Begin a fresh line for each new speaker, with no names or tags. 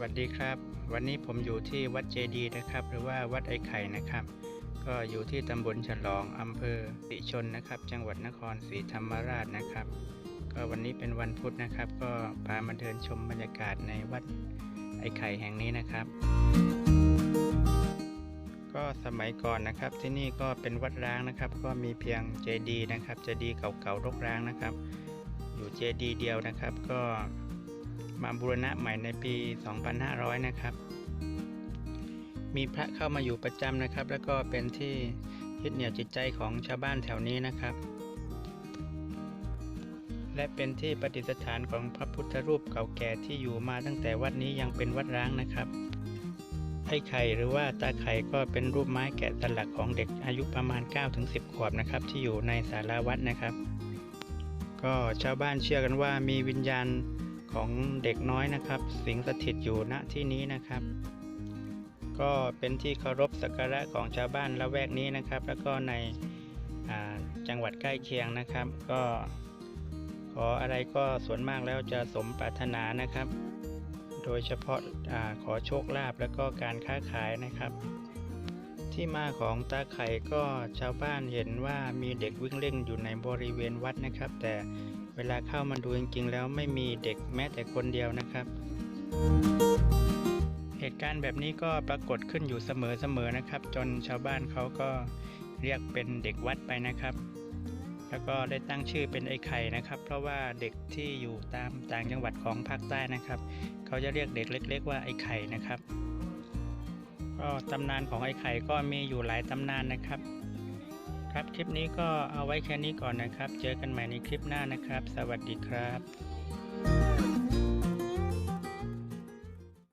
วัสดีครับ วันนี้ผมอยู่ที่วัดเจดีนะครับ หรือว่าวัดไอ้ไข่นะครับ ก็อยู่ที่ตำบลฉลองอำเภอสิชนนะครับ จังหวัดนครศรีธรรมราชนะครับ ก็วันนี้เป็นวันพุธนะครับ ก็พามาเดินชมบรรยากาศในวัดไอ้ไข่แห่งนี้นะครับ ก็สมัยก่อนนะครับที่นี่ก็เป็นวัดร้างนะครับ ก็มีเพียงเจดีนะครับเจดีเก่าๆรกร้างนะครับ อยู่เจดีเดียวนะครับก็ มาบูรณะใหม่ในปี 2500 นะครับ มีพระเข้ามาอยู่ประจำนะครับ แล้วก็เป็นที่ยึดเหนี่ยวจิตใจของชาวบ้านแถวนี้นะครับ และเป็นที่ประดิษฐานของพระพุทธรูปเก่าแก่ที่อยู่มาตั้งแต่วัดนี้ยังเป็นวัดร้างนะครับไอ้ไข่หรือว่าตาไข่ก็เป็นรูปไม้แกะสลักของเด็กอายุประมาณ 9-10 ขวบนะครับ ที่อยู่ในศาลาวัดนะครับ ก็ชาวบ้านเชื่อกันว่ามีวิญญาณ ของเด็กน้อยนะครับ สิงสถิตอยู่ณที่นี้นะครับ ก็เป็นที่เคารพสักการะของชาวบ้านละแวกนี้นะครับ แล้วก็ในจังหวัดใกล้เคียงนะครับ ก็ขออะไรก็ส่วนมากแล้วจะสมปรารถนานะครับ โดยเฉพาะอาขอโชคลาภแล้วก็การค้าขายนะครับ ที่มาของตาไข่ก็ชาวบ้านเห็นว่ามีเด็กวิ่งเล่นอยู่ในบริเวณวัดนะครับ แต่เวลาเข้ามาดูจริงๆแล้วไม่มีเด็กแม้แต่คนเดียวนะครับ เหตุการณ์แบบนี้ก็ปรากฏขึ้นอยู่เสมอๆนะครับ จนชาวบ้านเขาก็เรียกเป็นเด็กวัดไปนะครับ แล้วก็ได้ตั้งชื่อเป็นไอ้ไข่นะครับ เพราะว่าเด็กที่อยู่ตามต่างจังหวัดของภาคใต้นะครับ เขาจะเรียกเด็กเล็ก ๆ ว่าไอ้ไข่นะครับ ก็ตำนานของไอ้ไข่ก็มีอยู่หลายตำนานนะครับ ครับคลิปนี้ก็เอาไว้แค่นี้ก่อนนะครับ เจอกันใหม่ในคลิปหน้านะครับ สวัสดีครับ